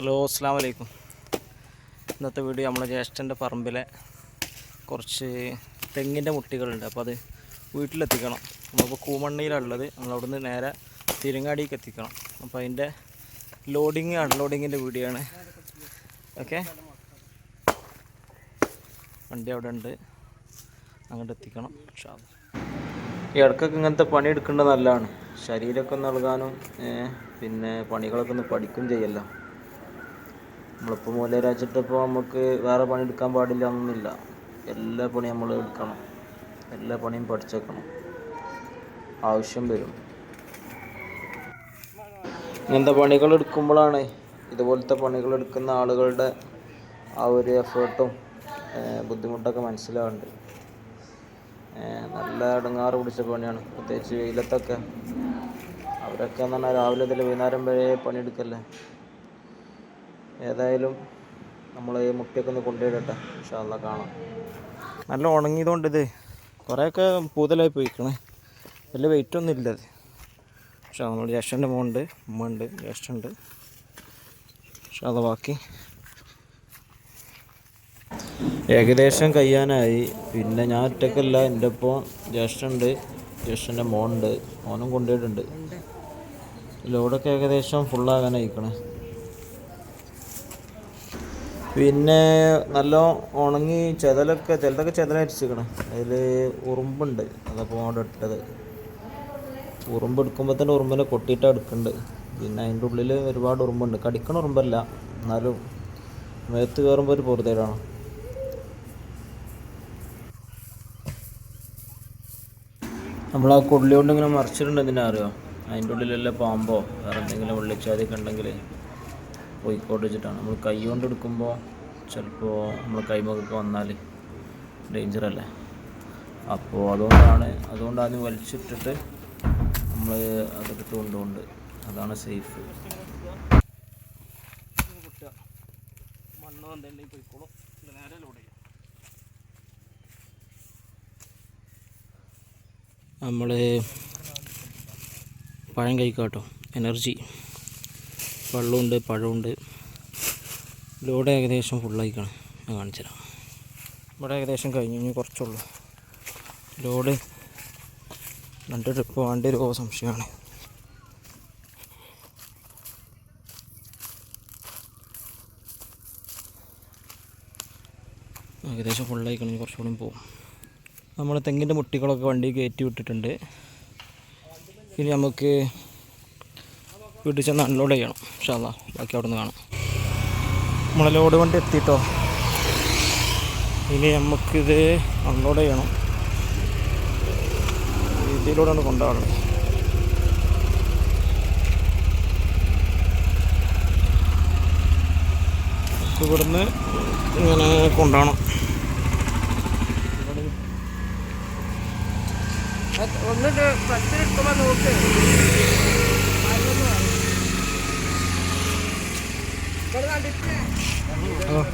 Hello അസ്സാം വലൈക്കും ഇന്നത്തെ വീഡിയോ നമ്മുടെ ജ്യേഷ്ഠന്റെ പറമ്പിലെ കുറച്ച് തെങ്ങിന്റെ മുട്ടികളുണ്ട്. അപ്പോൾ അത് വീട്ടിലെത്തിക്കണം. നമ്മളിപ്പോൾ കൂമണ്ണയിലുള്ളത് നമ്മളവിടുന്ന് നേരെ തിരുങ്ങാടിക്ക് എത്തിക്കണം. അപ്പോൾ അതിന്റെ ലോഡിങ് അൺലോഡിങ്ങിന്റെ വീഡിയോ ആണ് ഓക്കെ? വണ്ടി അവിടെ ഉണ്ട്. അങ്ങോട്ട് എത്തിക്കണം. അല്ലാ. ഈ ഇടക്കൊക്കെ ഇങ്ങനത്തെ പണി എടുക്കേണ്ടത് നല്ലതാണ്. ശരീരമൊക്കെ നൽകാനും പിന്നെ പണികളൊക്കെ ഒന്ന് പഠിക്കും ചെയ്യല്ലോ. നമ്മളിപ്പോൾ മൂലരാച്ചിട്ടിപ്പോൾ നമുക്ക് വേറെ പണി എടുക്കാൻ പാടില്ല ഒന്നുമില്ല എല്ലാ പണിയും നമ്മൾ എടുക്കണം. എല്ലാ പണിയും പഠിച്ചേക്കണം. ആവശ്യം വരും. ഇങ്ങനത്തെ പണികൾ എടുക്കുമ്പോഴാണ് ഇതുപോലത്തെ പണികൾ എടുക്കുന്ന ആളുകളുടെ ആ ഒരു എഫേർട്ടും ബുദ്ധിമുട്ടൊക്കെ മനസ്സിലാവുന്നുണ്ട് നല്ല ഇടങ്ങാറ് പിടിച്ച പണിയാണ്. പ്രത്യേകിച്ച് വെയിലത്തൊക്കെ. അവരൊക്കെ എന്ന് പറഞ്ഞാൽ രാവിലെ മുതൽ വൈകുന്നേരം വരെ പണിയെടുക്കല്ലേ? ഏതായാലും നമ്മൾ മുട്ടിയൊക്കെ ഒന്ന് കൊണ്ടുപോയിടട്ടെ ഇൻഷാല്ല കാണാം. നല്ല ഉണങ്ങിയതുകൊണ്ട് ഇത് കുറേയൊക്കെ പൂതലായി പോയിക്കണേ. വലിയ വെയിറ്റ് ഒന്നും ഇല്ല അത്. പക്ഷേ നമ്മൾ ജ്യേഷ്ഠന്റെ മോണ്ട് ഉമ്മ ഉണ്ട് ജ്യേഷ്ഠുണ്ട് പക്ഷെ അത് ബാക്കി. ഏകദേശം കഴിയാനായി പിന്നെ ഞാൻ ഒറ്റക്കല്ല എന്റെ ഒപ്പം ജ്യേഷ്ഠുണ്ട് ജ്യേഷ്ഠന്റെ മോനുണ്ട് മോനും കൊണ്ടുപോയിട്ടുണ്ട്. ലോഡൊക്കെ ഏകദേശം ഫുള്ളാകാനായിക്കണേ പിന്നെ നല്ല ഉണങ്ങി ചെതലൊക്കെ ചിലതൊക്കെ ചെതലടിച്ചിരിക്കണം അതിൽ ഉറുമ്പുണ്ട്. അതപ്പോൾ അവിടെ ഇട്ടത്. ഉറുമ്പ് എടുക്കുമ്പോൾ തന്നെ ഉറുമ്പിനെ കൊട്ടിയിട്ടാണ് എടുക്കുന്നുണ്ട് പിന്നെ അതിന്റെ ഉള്ളിൽ ഒരുപാട് ഉറുമ്പുണ്ട്. കടിക്കണ ഉറുമ്പല്ല. എന്നാലും മേത്ത് കയറുമ്പോൾ ഒരു പൊറുതേടാണ്. നമ്മൾ ആ കൊള്ളി കൊണ്ട് ഇങ്ങനെ മറിച്ചിട്ടുണ്ട് എന്തിനാ അറിയോ? അതിന്റെ ഉള്ളിലെല്ലാം പാമ്പോ വേറെ എന്തെങ്കിലും വെള്ളിച്ചാതിയൊക്കെ ഉണ്ടെങ്കിൽ പോയിക്കോട്ട് വെച്ചിട്ടാണ്. നമ്മൾ കൈ കൊണ്ട് എടുക്കുമ്പോൾ ചിലപ്പോൾ നമ്മൾ കൈമൊക്കെ വന്നാൽ ഡേഞ്ചർ അല്ലേ? അപ്പോൾ അതുകൊണ്ടാണ് അതുകൊണ്ട് ആദ്യം വലിച്ചിട്ടിട്ട് നമ്മൾ അതെടുത്ത് കൊണ്ടുകൊണ്ട് അതാണ് സേഫ് മണ്ണോ എന്തെങ്കിലും പോയിക്കോളും. നേരെ ലോഡ് ചെയ്യും. നമ്മൾ പഴം കഴിക്കാട്ടോ എനർജി വെള്ളമുണ്ട് പഴമുണ്ട്. ലോഡ് ഏകദേശം ഫുള്ളായിക്കാണ് ഞാൻ കാണിച്ചു തരാം ഇവിടെ ഏകദേശം കഴിഞ്ഞു ഇനി കുറച്ചുള്ളൂ. ലോഡ് രണ്ട് ട്രിപ്പ് വേണ്ടി ഒരു സംശയമാണ്. ഏകദേശം ഫുള്ളായിക്കണം കുറച്ചുകൂടി പോകും നമ്മൾ തെങ്ങിന്റെ മുട്ടികളൊക്കെ വണ്ടി കയറ്റി വിട്ടിട്ടുണ്ട്. ഇനി നമുക്ക് വീട്ടിൽ ചെന്ന് അൺലോഡ് ചെയ്യണം. പക്ഷേ അതാ ബാക്കി അവിടെ നിന്ന് കാണാം. നമ്മളെ ലോഡ് വണ്ടി എത്തിയിട്ടോ ഇനി നമുക്കിത് അൺലോഡ് ചെയ്യണം. ഇതിലൂടെയാണ് കൊണ്ടുപോകുന്നത് ഇവിടുന്ന് ഇങ്ങനെ കൊണ്ടുപോകണം. ഒന്നിട്ട് പത്തിരിക്കുമ്പോ നോക്ക്. Oh.